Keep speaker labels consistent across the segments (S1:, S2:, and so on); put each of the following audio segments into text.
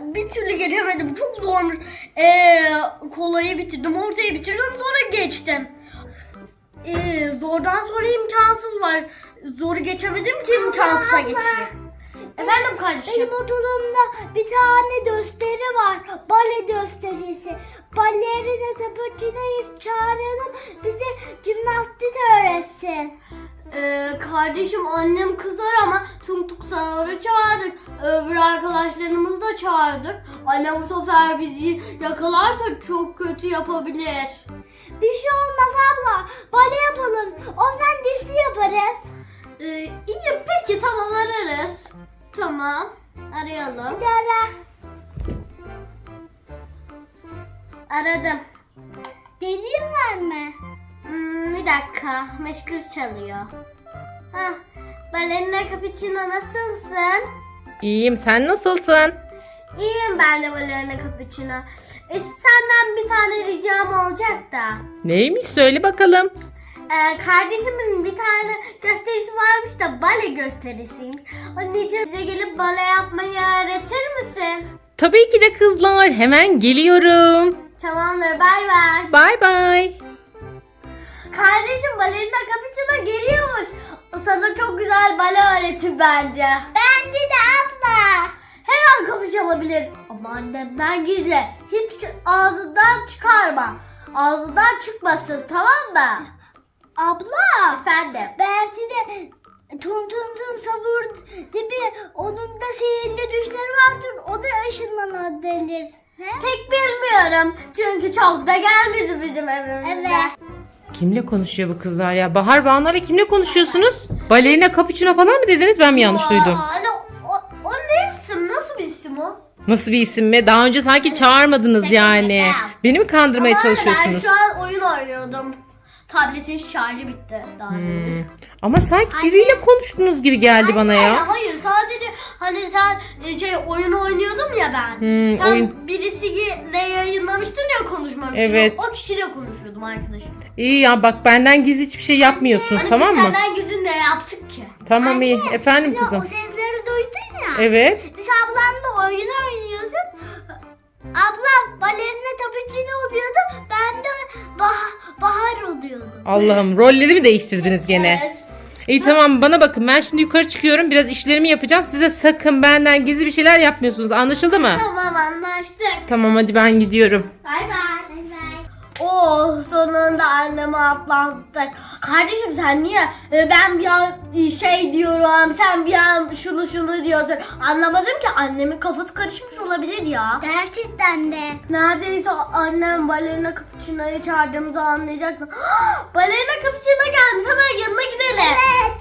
S1: bir türlü geçemedim. Çok zormuş. Ee, kolayı bitirdim, ortayı bitirdim, sonra geçtim. Ee, zordan sonra imkansız var. Zoru geçemedim ki imkansıza geçeyim. Efendim kardeşim.
S2: Benim okulumda bir tane gösteri var. Bale gösterisi. Balerina Tapucino'yu çağıralım. Bize jimnastik öğretsin.
S1: Ee, kardeşim annem kızar ama tung sahurı çağırdık. Öbür arkadaşlarımızı da çağırdık. Annem bu sefer bizi yakalarsa çok kötü yapabilir.
S2: Bir şey olmaz abla. Bale yapalım. Ondan dizi yaparız.
S1: Ee, iyi peki tamam ararız. Tamam arayalım.
S2: Hadi ara.
S1: Aradım.
S2: Geliyorlar mı?
S1: Bir dakika meşgul çalıyor. Hah balerina cappuccino nasılsın?
S3: İyiyim sen nasılsın?
S1: İyiyim ben de balerina cappuccino. E, senden bir tane ricam olacak da.
S3: Neymiş söyle bakalım.
S1: Ee, kardeşimin bir tane gösterisi varmış da bale gösterisiymiş. Onun için bize gelip bale yapmayı öğretir misin?
S3: Tabii ki de kızlar hemen geliyorum.
S1: Tamamdır bay bay.
S3: Bay bay.
S1: Kardeşim balerina cappuccino geliyormuş. Sana çok güzel bale öğretir bence.
S2: Bence de abla.
S1: Her an kapı çalabilir. Ama annemden gizli. Hiç ağzından çıkarma. Ağzından çıkmasın tamam mı?
S2: Abla.
S1: Efendim.
S2: Belki de Tun Tun Tun Savur gibi onun da sihirli düşleri vardır. O da ışınlanabilir. He?
S1: Pek bilmiyorum. Çünkü çok da gelmedi bizim evimize.
S2: Evet.
S3: Kimle konuşuyor bu kızlar ya? Bahar Banu'yla kimle konuşuyorsunuz? Balerina cappuccino falan mı dediniz? Ben mi yanlış duydum?
S1: Hani o, o ne isim? Nasıl bir isim o?
S3: Nasıl bir isim mi? Daha önce sanki çağırmadınız yani. Beni mi kandırmaya
S1: Ama
S3: çalışıyorsunuz?
S1: Ben şu an oyun oynuyordum. Tabletin şarjı bitti daha
S3: Hmm. Ama sanki biriyle konuştunuz gibi geldi bana
S1: Hayır,
S3: ya.
S1: hayır sadece hani sen e, şey oyun oynuyordum ya ben.
S3: Hmm,
S1: sen
S3: oyun-
S1: birisiyle yayınlamıştın ya konuşmamıştın.
S3: Evet.
S1: O kişiyle konuşuyordum arkadaşım.
S3: İyi ya bak benden gizli hiçbir şey yapmıyorsunuz
S1: Hani
S3: tamam
S1: biz
S3: mı?
S1: senden gizli ne yaptık ki?
S3: Tamam iyi. Efendim
S2: Anne,
S3: kızım.
S2: O sesleri duydun ya.
S3: Evet.
S2: Biz ablamla oyun oynuyorduk. Ablam balerina tapucino oluyordu. Ben
S3: Allah'ım rolleri mi değiştirdiniz gene?
S1: Evet.
S3: İyi tamam bana bakın ben şimdi yukarı çıkıyorum biraz işlerimi yapacağım. Size sakın benden gizli bir şeyler yapmıyorsunuz anlaşıldı mı?
S1: Tamam anlaştık.
S3: Tamam hadi ben gidiyorum.
S1: Bay bay. Bay bay. Oh sonunda annemi atlattık. Kardeşim sen niye e, ben bir an şey diyorum sen bir an şunu şunu diyorsun. Anlamadım ki annemin kafası karışmış olabilir ya.
S2: Gerçekten de.
S1: Neredeyse annem balerina cappuccino'yu çağırdığımızı anlayacaktı. balerina cappuccino gelmiş hemen yanına gidelim.
S2: Evet.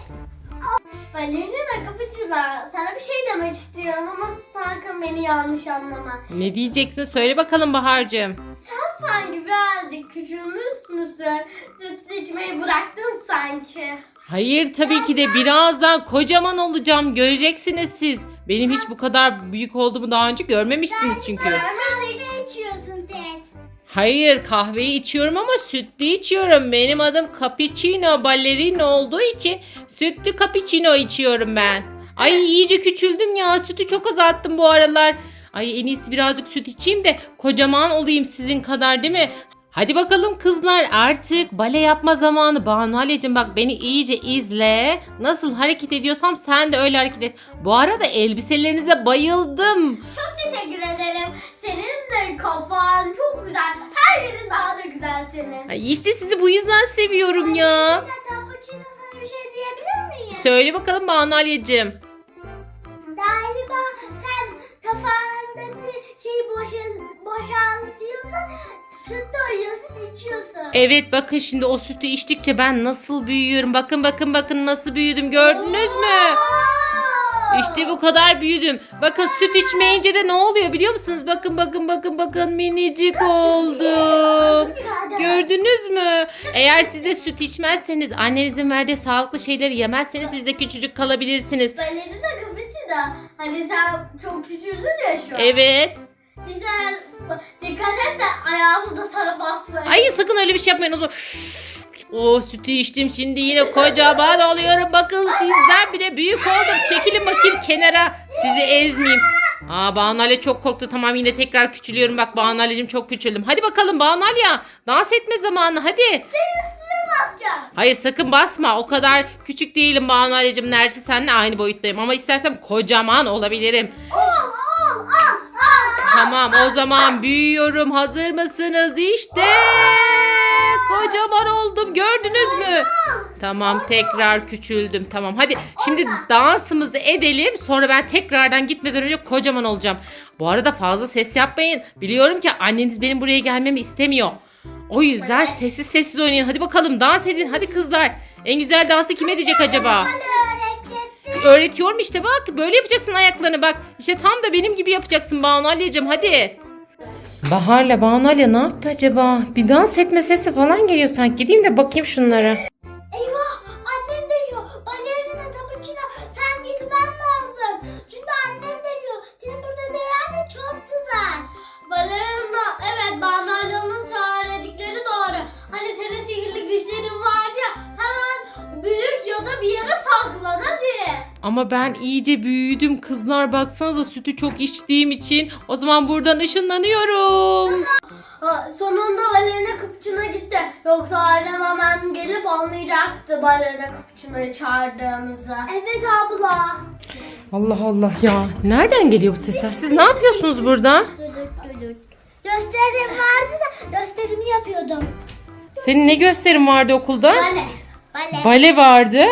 S1: Balerina cappuccino sana bir şey demek istiyorum ama sakın beni yanlış anlama.
S3: Ne diyeceksin söyle bakalım Bahar'cığım.
S1: Sen sanki birazcık küçülmüş müsün? Süt içmeyi bıraktın sanki.
S3: Hayır tabii ki de birazdan kocaman olacağım göreceksiniz siz. Benim hiç bu kadar büyük olduğumu daha önce görmemiştiniz çünkü.
S2: Kahve içiyorsun Ted.
S3: Hayır kahveyi içiyorum ama sütlü içiyorum. Benim adım cappuccino ballerina olduğu için sütlü cappuccino içiyorum ben. Ay iyice küçüldüm ya sütü çok azalttım bu aralar. Ay en iyisi birazcık süt içeyim de kocaman olayım sizin kadar değil mi? Hadi bakalım kızlar artık bale yapma zamanı. Banu Haleciğim bak beni iyice izle. Nasıl hareket ediyorsam sen de öyle hareket et. Bu arada elbiselerinize bayıldım.
S1: Çok teşekkür ederim. Senin de kafan çok güzel. Her yerin daha da güzel senin.
S3: Ay işte sizi bu yüzden seviyorum ya.
S2: Ya Tapucino sana bir şey diyebilir miyim?
S3: Söyle bakalım Banu Aliyeciğim.
S2: Galiba sen kafandaki şeyi boşal boşaltıyorsun, süt doyuyorsun, içiyorsun.
S3: Evet bakın şimdi o sütü içtikçe ben nasıl büyüyorum. Bakın bakın bakın nasıl büyüdüm gördünüz mü? İşte bu kadar büyüdüm. Bakın süt içmeyince de ne oluyor biliyor musunuz? Bakın bakın bakın bakın minicik oldum. Gördünüz mü? Eğer siz de süt içmezseniz annenizin verdiği sağlıklı şeyleri yemezseniz siz de küçücük kalabilirsiniz.
S1: Balerina cappuccino. Hani sen çok küçüldün ya şu an.
S3: Evet.
S1: İşte dikkat et de ayağımız da sana basmıyor.
S3: Ay sakın öyle bir şey yapmayın o zaman. O sütü içtim şimdi yine kocaman oluyorum. Bakın sizden bile büyük oldum. Çekilin bakayım kenara. Sizi ezmeyeyim. Aa Banalya çok korktu. Tamam yine tekrar küçülüyorum. Bak Banalya'cığım çok küçüldüm. Hadi bakalım Banalya. Dans etme zamanı hadi.
S2: Üstüne basacağım.
S3: Hayır sakın basma. O kadar küçük değilim Banalya'cığım. Neredeyse seninle aynı boyuttayım. Ama istersem kocaman olabilirim.
S2: Ol ol al al.
S3: Tamam o zaman büyüyorum. Hazır mısınız? İşte kocaman oldum. Gördünüz mü? Tamam tekrar küçüldüm. Tamam hadi şimdi dansımızı edelim. Sonra ben tekrardan gitmeden önce kocaman olacağım. Bu arada fazla ses yapmayın. Biliyorum ki anneniz benim buraya gelmemi istemiyor. O yüzden sessiz sessiz oynayın. Hadi bakalım dans edin. Hadi kızlar. En güzel dansı kim edecek acaba? Öğretiyorum işte bak. Böyle yapacaksın ayaklarını bak. İşte tam da benim gibi yapacaksın Banu Alya'cığım hadi. Bahar'la Banu Alya ne yaptı acaba? Bir dans etme sesi falan geliyor sanki. Gideyim de bakayım şunlara. Ama ben iyice büyüdüm kızlar baksanıza sütü çok içtiğim için. O zaman buradan ışınlanıyorum.
S1: Ha, sonunda balerina kapıçına gitti. Yoksa ailem hemen gelip anlayacaktı balerina kapıçınayı çağırdığımızı.
S2: Evet abla.
S3: Allah Allah ya. Nereden geliyor bu sesler? Siz ne yapıyorsunuz burada?
S2: Gösterim vardı da gösterimi yapıyordum.
S3: Senin ne gösterin vardı okulda?
S2: Bale. Bale.
S3: Bale vardı.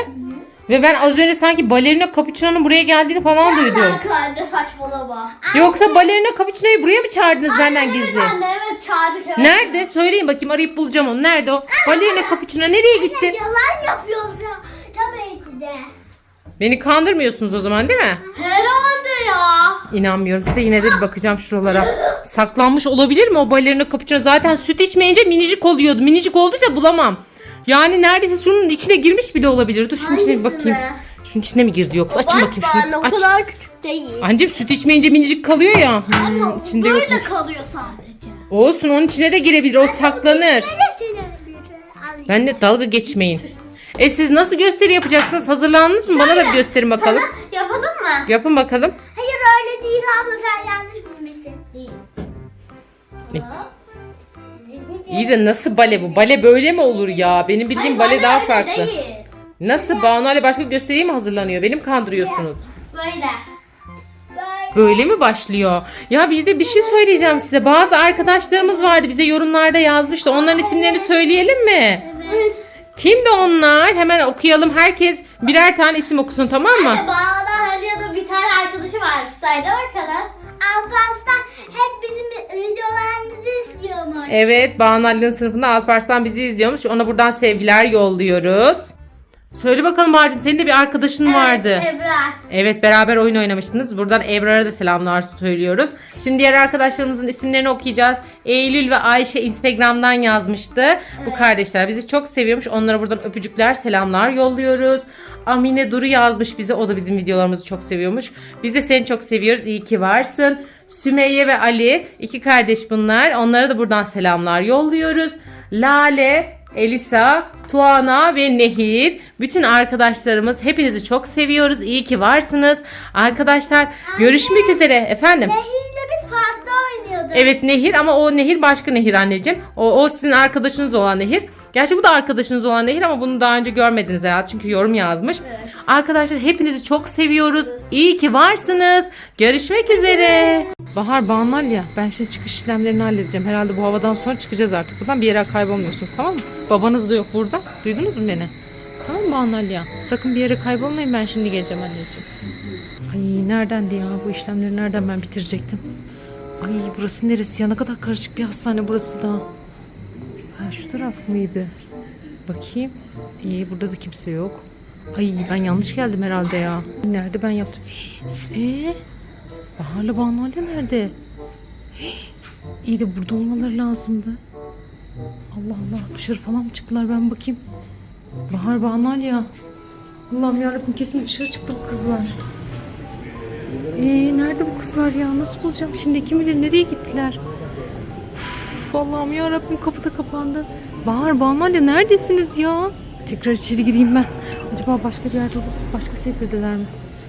S3: Ve ben az önce sanki balerina Capuchino'nun buraya geldiğini falan duydum.
S1: Anne saçmalama.
S3: Yoksa balerina Capuchino'yu buraya mı çağırdınız benden gizli?
S1: Evet anne evet çağırdık evet.
S3: Nerede? Söyleyin bakayım arayıp bulacağım onu. Nerede o? Balerina Capuchino nereye gitti?
S2: Yalan yapıyorsun. Tabii ki de.
S3: Beni kandırmıyorsunuz o zaman değil mi?
S1: Herhalde ya.
S3: İnanmıyorum. Size yine de bir bakacağım şuralara. Saklanmış olabilir mi o balerina Capuchino? Zaten süt içmeyince minicik oluyordu. Minicik olduysa bulamam. Yani neredeyse şunun içine girmiş bile olabilir. Dur şunun içine bir bakayım. Şunun içine mi girdi yoksa? Açın bakayım
S1: Bak
S3: şunu.
S1: o
S3: Aç.
S1: kadar küçük değil.
S3: Anneciğim süt içmeyince minicik kalıyor ya. Hmm,
S1: Anne
S3: içinde
S1: böyle
S3: yokmuş.
S1: kalıyor sadece.
S3: Olsun onun içine de girebilir. O saklanır.
S2: Alayım?
S3: Benle dalga geçmeyin. E siz nasıl gösteri yapacaksınız? Hazırlandınız mı? Bana da bir gösterin bakalım.
S1: Sana yapalım mı?
S3: Yapın bakalım.
S2: Hayır öyle değil abla sen yanlış bilmişsin. Değil.
S3: Ne? İyi de nasıl bale bu? Bale böyle mi olur ya? Benim bildiğim bale daha farklı. Nasıl? Banu Ali başka gösteriye mi hazırlanıyor? Benim kandırıyorsunuz.
S1: Böyle.
S3: Böyle mi başlıyor? Ya bir de bir şey söyleyeceğim size. Bazı arkadaşlarımız vardı bize yorumlarda yazmıştı. Onların isimlerini söyleyelim mi?
S2: Evet.
S3: Kimdi onlar? Hemen okuyalım. Herkes birer tane isim okusun tamam mı?
S1: Bağda hadi ya da bir tane arkadaşı varmış. Sayda bakalım.
S2: Alparslan izliyormuş.
S3: Evet, Banu Ali'nin sınıfında Alparslan bizi izliyormuş. Ona buradan sevgiler yolluyoruz. Söyle bakalım Bahar'cığım senin de bir arkadaşın vardı.
S1: Ebrar.
S3: Evet beraber oyun oynamıştınız. Buradan Ebrar'a da selamlar söylüyoruz. Şimdi diğer arkadaşlarımızın isimlerini okuyacağız. Eylül ve Ayşe Instagram'dan yazmıştı. Bu kardeşler bizi çok seviyormuş. Onlara buradan öpücükler, selamlar yolluyoruz. Amine Duru yazmış bize. O da bizim videolarımızı çok seviyormuş. Biz de seni çok seviyoruz. İyi ki varsın. Sümeyye ve Ali iki kardeş bunlar. Onlara da buradan selamlar yolluyoruz. Lale, Elisa, Tuana ve Nehir. Bütün arkadaşlarımız hepinizi çok seviyoruz. İyi ki varsınız. Arkadaşlar görüşmek üzere efendim.
S2: Nehir'le biz farklı oynuyorduk.
S3: Evet Nehir ama o Nehir başka Nehir anneciğim. O, o sizin arkadaşınız olan Nehir. Gerçi bu da arkadaşınız olan Nehir ama bunu daha önce görmediniz herhalde çünkü yorum yazmış. Arkadaşlar hepinizi çok seviyoruz. İyi ki varsınız. Görüşmek üzere. Bahar Banal ya ben şimdi çıkış işlemlerini halledeceğim. Herhalde bu havadan sonra çıkacağız artık. Buradan bir yere kaybolmuyorsunuz tamam mı? Babanız da yok burada. Duydunuz mu beni? Tamam mı Banal ya? Sakın bir yere kaybolmayın ben şimdi geleceğim anneciğim. Ay neredendi ya bu işlemleri nereden ben bitirecektim? Ay burası neresi ya? Ne kadar karışık bir hastane burası da. Ha şu taraf mıydı? Bakayım. İyi burada da kimse yok. Ay ben yanlış geldim herhalde ya. Nerede ben yaptım? Eee? Bahar'la Banu nerede? İyi de burada olmaları lazımdı. Allah Allah dışarı falan mı çıktılar ben bakayım. Bahar Banu Ali ya. Allah'ım yarabbim kesin dışarı çıktı bu kızlar. Ee, nerede bu kızlar ya? Nasıl bulacağım şimdi? Kim bilir nereye gittiler? Uf, Allah'ım ya Rabbim kapı da kapandı. Bahar, Banu Ali neredesiniz ya? Tekrar içeri gireyim ben. Acaba başka bir yerde olup başka sevgililer mi?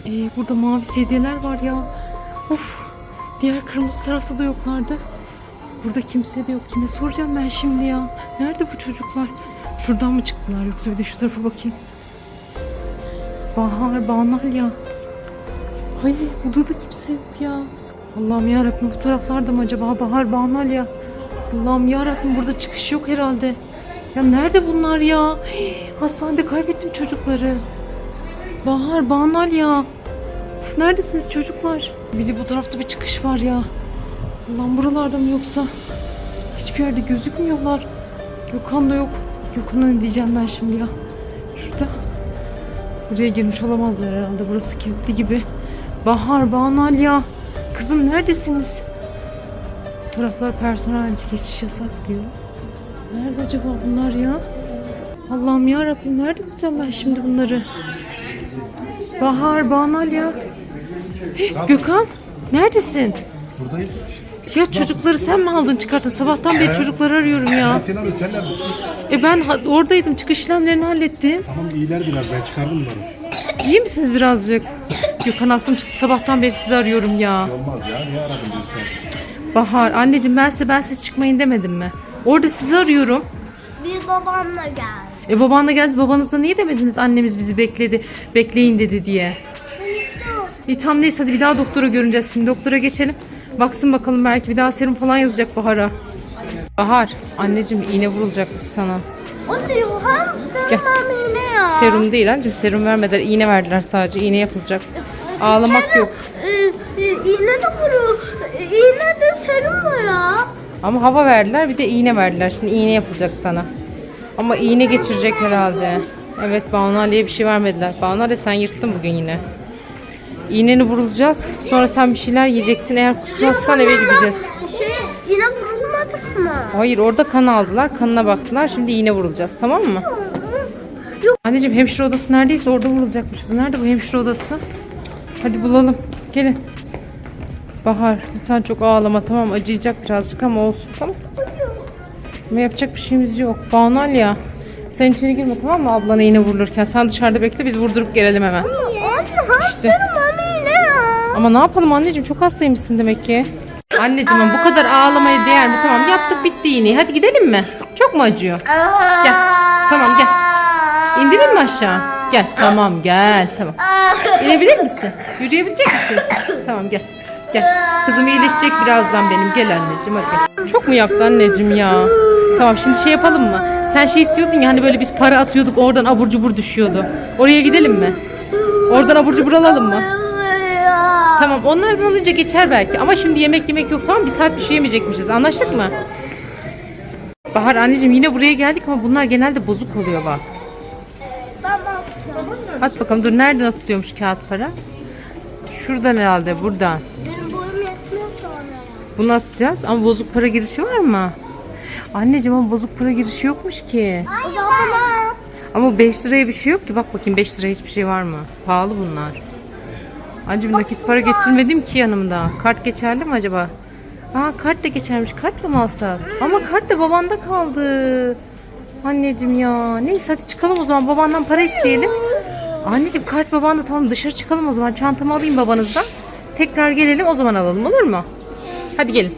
S3: Ee, burada mavi sedyeler var ya. Of Diğer kırmızı tarafta da yoklardı. Burada kimse de yok. Kime soracağım ben şimdi ya? Nerede bu çocuklar? Şuradan mı çıktılar yoksa bir de şu tarafa bakayım. Bahar, Banal Hayır burada da kimse yok ya. Allah'ım yarabbim bu taraflarda mı acaba Bahar, Banal ya? Allah'ım yarabbim burada çıkış yok herhalde. Ya nerede bunlar ya? Hii, hastanede kaybettim çocukları. Bahar, Banal ya. Of, neredesiniz çocuklar? Bir de bu tarafta bir çıkış var ya. Allah'ım buralarda mı yoksa? Hiçbir yerde gözükmüyorlar. Gökhan da yok. Gökhan'a ne diyeceğim ben şimdi ya? Şurada. Buraya girmiş olamazlar herhalde. Burası kilitli gibi. Bahar, Banal ya. Kızım neredesiniz? Bu taraflar personel geçiş yasak diyor. Nerede acaba bunlar ya? Allah'ım ya Rabbim nerede bulacağım ben şimdi bunları? Bahar, Banal ya. Gökhan, neredesin?
S4: Buradayız.
S3: Ya çocukları sen mi aldın çıkarttın? Sabahtan beri çocukları arıyorum ya.
S4: Sen arıyorsun, sen neredesin?
S3: E ben ha- oradaydım. Çıkış işlemlerini hallettim.
S4: Tamam iyiler biraz, ben çıkardım bunları.
S3: İyi misiniz birazcık? Gökhan aklım çıktı. Sabahtan beri sizi arıyorum ya.
S4: Bir şey olmaz ya, niye aradın bilsen?
S3: Bahar, anneciğim ben size ben siz çıkmayın demedim mi? Orada sizi arıyorum.
S2: Bir babamla geldi.
S3: E babanla geldi. Babanızla niye demediniz? Annemiz bizi bekledi. Bekleyin dedi diye. İyi tamam neyse hadi bir daha doktora görüneceğiz şimdi. Doktora geçelim. Baksın bakalım belki bir daha serum falan yazacak Bahar'a. Bahar, anneciğim iğne vurulacakmış sana.
S2: O diyor hem
S3: Gel.
S2: senin yine ya.
S3: Serum değil anneciğim. Serum vermediler. iğne verdiler sadece. İğne yapılacak. Ağlamak yok.
S2: E, iğne de vuru. E, İğne de serum da ya.
S3: Ama hava verdiler bir de iğne verdiler. Şimdi iğne yapılacak sana. Ama iğne geçirecek herhalde. Evet Banu Ali'ye bir şey vermediler. Banu Ali sen yırttın bugün yine. İğneni vurulacağız. Sonra sen bir şeyler yiyeceksin. Eğer kusmazsan eve gideceğiz.
S2: Şey, yine vurulmadık mı?
S3: Hayır orada kan aldılar. Kanına baktılar. Şimdi iğne vurulacağız. Tamam mı? Anneciğim hemşire odası neredeyse orada vurulacakmışız. Nerede bu hemşire odası? Hadi bulalım. Gelin. Bahar lütfen çok ağlama tamam acıyacak birazcık ama olsun tamam Ama yapacak bir şeyimiz yok. Banal ya. Sen içeri girme tamam mı ablana iğne vurulurken. Sen dışarıda bekle biz vurdurup gelelim hemen.
S2: Hem
S3: İşte. Ama ne yapalım anneciğim çok hastaymışsın demek ki. Anneciğim bu kadar ağlamaya değer mi? Tamam yaptık bitti iğneyi. Hadi gidelim mi? Çok mu acıyor? Gel. Tamam gel. İndirin mi aşağı? Gel. Tamam gel. Tamam. İnebilir misin? Yürüyebilecek misin? tamam gel. Gel. Kızım iyileşecek birazdan benim. Gel anneciğim hadi. Çok mu yaktı anneciğim ya? Tamam şimdi şey yapalım mı? Sen şey istiyordun ya hani böyle biz para atıyorduk oradan abur cubur düşüyordu. Oraya gidelim mi? Oradan abur cubur alalım mı? Tamam onlardan alınca geçer belki ama şimdi yemek yemek yok tamam bir saat bir şey yemeyecekmişiz anlaştık mı? Bahar anneciğim yine buraya geldik ama bunlar genelde bozuk oluyor bak. At bakalım dur nereden atılıyormuş kağıt para? Şuradan herhalde buradan.
S2: Benim boyum yetmiyor sonra.
S3: Bunu atacağız ama bozuk para girişi var mı? Anneciğim ama bozuk para girişi yokmuş ki.
S2: Bana.
S3: Ama 5 liraya bir şey yok ki. Bak bakayım 5 liraya hiçbir şey var mı? Pahalı bunlar. Anneciğim nakit para getirmedim ki yanımda. Kart geçerli mi acaba? Aa kart da geçermiş. Kartla mı alsak? Ama kart da babanda kaldı. Anneciğim ya. Neyse hadi çıkalım o zaman. Babandan para isteyelim. Anneciğim kart babanda tamam dışarı çıkalım o zaman. Çantamı alayım babanızdan. Tekrar gelelim o zaman alalım olur mu? Hadi gelin.